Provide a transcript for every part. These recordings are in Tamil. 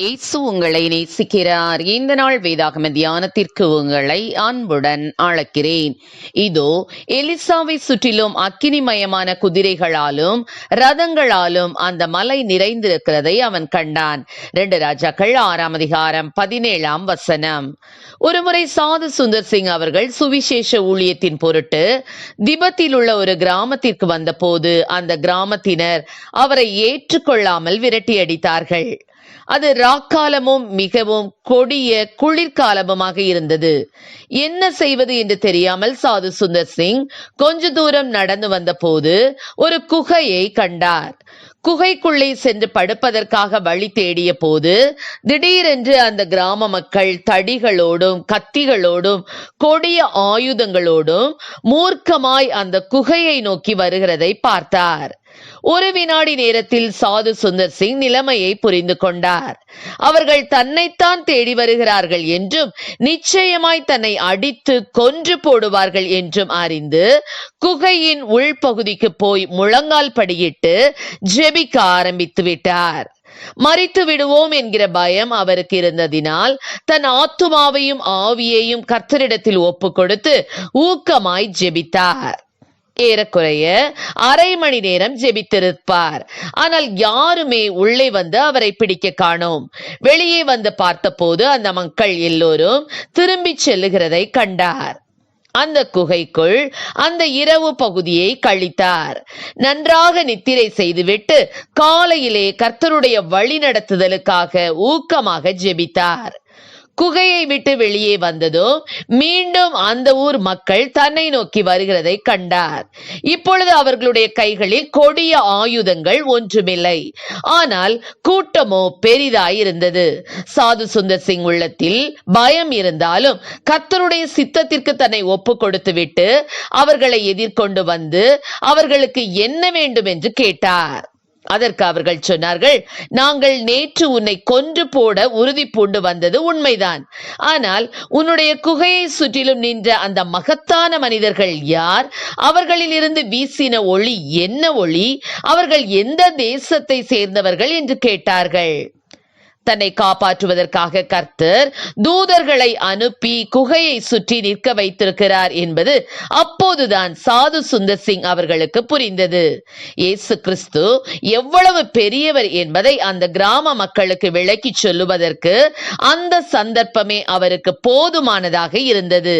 இயேசு உங்களை நேசிக்கிறார். இந்த நாள் வேதாகம தியானத்திற்கு உங்களை அன்புடன் அழைக்கிறேன். இதோ எலிசாவை சுற்றிலும் அக்கினிமயமான குதிரைகளாலும் ரதங்களாலும் அந்த மலை நிறைந்திருக்கிறதை அவன் கண்டான். ரெண்டு ராஜாக்கள் ஆறாம் அதிகாரம் பதினேழாம் வசனம். ஒருமுறை சாது சுந்தர் சிங் அவர்கள் சுவிசேஷ ஊழியத்தின் பொருட்டு திபத்தில் உள்ள ஒரு கிராமத்திற்கு வந்தபோது அந்த கிராமத்தினர் அவரை ஏற்றுக்கொள்ளாமல் விரட்டி அடித்தார்கள் அது ராக்காலமும் மிகவும் கொடிய குளிர்காலமுமாக இருந்தது. என்ன செய்வது என்று தெரியாமல் சாது சுந்தர் சிங் கொஞ்ச தூரம் நடந்து வந்தபோது ஒரு குகையை கண்டார். குகைக்குள்ளே சென்று படுப்பதற்காக வழி தேடிய போது திடீரென்று அந்த கிராம மக்கள் தடிகளோடும் கத்திகளோடும் கொடிய ஆயுதங்களோடும் மூர்க்கமாய் அந்த குகையை நோக்கி வருகிறதை பார்த்தார். ஒரு வினாடி நேரத்தில் சாது சுந்தர் சிங் நிலைமையை புரிந்து கொண்டார். அவர்கள் தன்னைத்தான் தேடி வருகிறார்கள் என்றும் நிச்சயமாய் தன்னை அடித்து கொன்று போடுவார்கள் என்றும் அறிந்து குகையின் உள்பகுதிக்கு போய் முழங்கால் படியிட்டு ஜெபிக்க ஆரம்பித்து விட்டார். மறித்து விடுவோம் என்கிற பயம் அவருக்கு இருந்ததினால் தன் ஆத்துமாவையும் ஆவியையும் கர்த்தரிடத்தில் ஒப்பு கொடுத்து ஊக்கமாய் ஜெபித்தார். ஏறக்குறைய அரை மணி நேரம் ஜெபித்திருப்பார். ஆனால் யாருமே உள்ளே வந்து அவரை பிடிக்க காணோம். வெளியே வந்து பார்த்தபோது அந்த மக்கள் எல்லோரும் திரும்பிச் செல்லுகிறதை கண்டார். அந்த குகைக்குள் அந்த இரவு பகுதியை கழித்தார். நன்றாக நித்திரை செய்துவிட்டு காலையிலே கர்த்தருடைய வழி நடத்துதலுக்காக ஊக்கமாக ஜெபித்தார். குகையை விட்டு வெளியே வந்ததும் மீண்டும் அந்த ஊர் மக்கள் தன்னை நோக்கி வருகிறதை கண்டார். இப்பொழுது அவர்களுடைய கைகளில் கொடிய ஆயுதங்கள் ஒன்றுமில்லை. ஆனால் கூட்டமோ பெரிதாய் இருந்தது சாது சுந்தர் சிங் உள்ளத்தில் பயம் இருந்தாலும் கத்தருடைய சித்தத்திற்கு தன்னை ஒப்பு கொடுத்து விட்டு அவர்களை எதிர்கொண்டு வந்து அவர்களுக்கு என்ன வேண்டும் என்று கேட்டார். அதற்கு அவர்கள் சொன்னார்கள் நாங்கள் நேற்று உன்னை கொன்று போட உறுதி பூண்டு வந்தது உண்மைதான். ஆனால் உன்னுடைய குகையை சுற்றிலும் நின்ற அந்த மகத்தான மனிதர்கள் யார்? அவர்களில் இருந்து வீசின ஒளி என்ன ஒளி? அவர்கள் எந்த தேசத்தை சேர்ந்தவர்கள்? என்று கேட்டார்கள். தன்னை காப்பாற்றுவதற்காக கர்த்தர் தூதர்களை அனுப்பி குகையை சுற்றி நிற்க வைத்திருக்கிறார் என்பது அப்போதுதான் சாது சுந்தர் சிங் அவர்களுக்கு புரிந்தது. இயேசு கிறிஸ்து எவ்வளவு பெரியவர் என்பதை அந்த கிராம மக்களுக்கு விளக்கி சொல்லுவதற்கு அந்த சந்தர்ப்பமே அவருக்கு போதுமானதாக இருந்தது.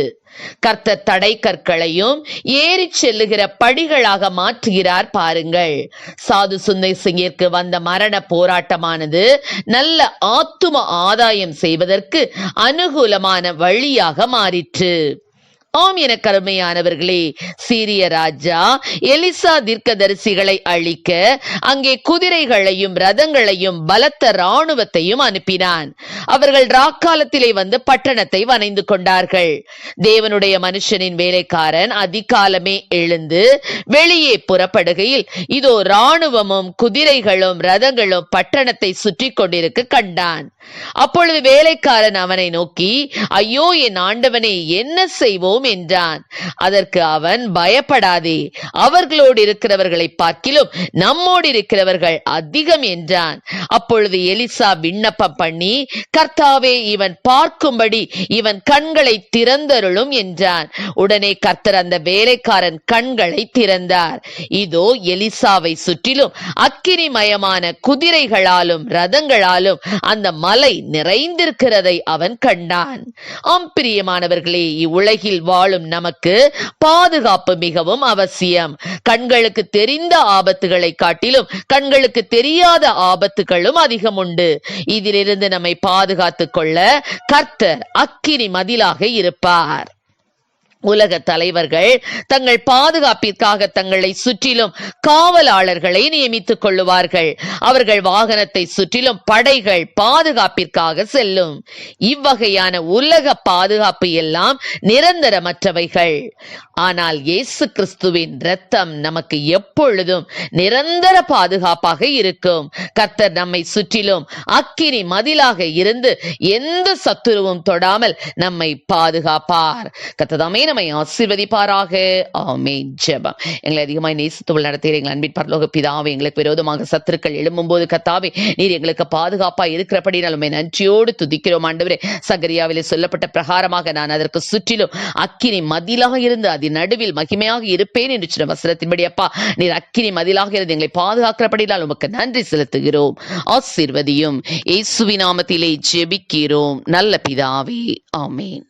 கர்த்த தடை கற்களையும் ஏறி செல்லுகிற படிகளாக மாற்றுகிறார் பாருங்கள். சாது சுந்தை சிங்கிற்கு வந்த மரண போராட்டமானது நல்ல ஆத்தும ஆதாயம் செய்வதற்கு அனுகூலமான வழியாக மாறிற்று. ஆம் என கருமையானவர்களே சீரிய ராஜா எலிசா தீர்க்கதரிசிகளை அழிக்க அங்கே குதிரைகளையும் ரதங்களையும் பலத்த ராணுவத்தையும் அனுப்பினான். அவர்கள் ராக்காலத்திலே வந்து பட்டணத்தை வணைந்து கொண்டார்கள். தேவனுடைய மனுஷனின் வேலைக்காரன் அதிகாலமே எழுந்து வெளியே புறப்படுகையில் இதோ ராணுவமும் குதிரைகளும் ரதங்களும் பட்டணத்தை சுற்றி கொண்டிருக்க கண்டான். அப்பொழுது வேலைக்காரன் அவனை நோக்கி ஐயோ என் ஆண்டவனே என்ன செய்வோம்? என்றான். அதற்கு அவன் பயப்படாதே அவர்களோடு இருக்கிறவர்களை பார்க்கிலும் நம்மோடு இருக்கிறவர்கள் அதிகம் என்றான். அப்பொழுது எலிசா விண்ணப்பம் பண்ணி கர்த்தாவே இவன் பார்க்கும்படி இவன் கண்களை திறந்தருளும் என்றான். உடனே கர்த்தர் அந்த வேலைக்காரன் கண்களை திறந்தார். இதோ எலிசாவை சுற்றிலும் அக்கினிமயமான குதிரைகளாலும் ரதங்களாலும் அந்த மலை நிறைந்திருக்கிறதை அவன் கண்டான். ஆம் பிரியமானவர்களே இவ்வுலகில் வாழும் நமக்கு பாதுகாப்பு மிகவும் அவசியம். கண்களுக்கு தெரிந்த ஆபத்துகளை காட்டிலும் கண்களுக்கு தெரியாத ஆபத்துகளும் அதிகம் உண்டு. இதிலிருந்து நம்மை பாதுகாத்துக் கொள்ள கர்த்தர் அக்கினி மதிலாக இருப்பார். உலக தலைவர்கள் தங்கள் பாதுகாப்பிற்காக தங்களை சுற்றிலும் காவலாளர்களை நியமித்துக் கொள்ளுவார்கள். அவர்கள் வாகனத்தை சுற்றிலும் படைகள் பாதுகாப்பிற்காக செல்லும். இவ்வகையான உலக பாதுகாப்பு எல்லாம் நிரந்தரமற்றவைகள். ஆனால் இயேசு கிறிஸ்துவின் இரத்தம் நமக்கு எப்பொழுதும் நிரந்தர பாதுகாப்பாக இருக்கும். கர்த்தர் நம்மை சுற்றிலும் அக்கினி மதிலாக இருந்து எந்த சத்துருவும் தொடாமல் நம்மை பாதுகாப்பார். கத்ததாமே நம்மை ஆசீர்வதிப்பாராக. ஆமே ஜெபம். எங்களை அதிகமாய் நேசித்துவள் நடத்துகிற எங்கள் அன்பின் பரலோக பிதாவே எங்களுக்கு விரோதமாக சத்துருக்கள் எழும்பும் போது கத்தாவே நீர் எங்களுக்கு பாதுகாப்பா இருக்கிறபடி நம்மை நன்றியோடு துதிக்கிறோம். ஆண்டவரே சகரியாவிலே சொல்லப்பட்ட பிரகாரமாக நான் அதற்கு சுற்றிலும் அக்கினி மதிலாக இருந்து அதன் நடுவில் மகிமையாக இருப்பேன் என்று சொன்ன வசனத்தின்படி அப்பா நீர் அக்கினி மதிலாக இருந்து எங்களை பாதுகாக்கிறபடினால் உமக்கு நன்றி செலுத்துகிறோம். ஆசீர்வதியும். இயேசுவின் நாமத்திலே ஜெபிக்கிறோம். நல்ல பிதாவே. ஆமேன்.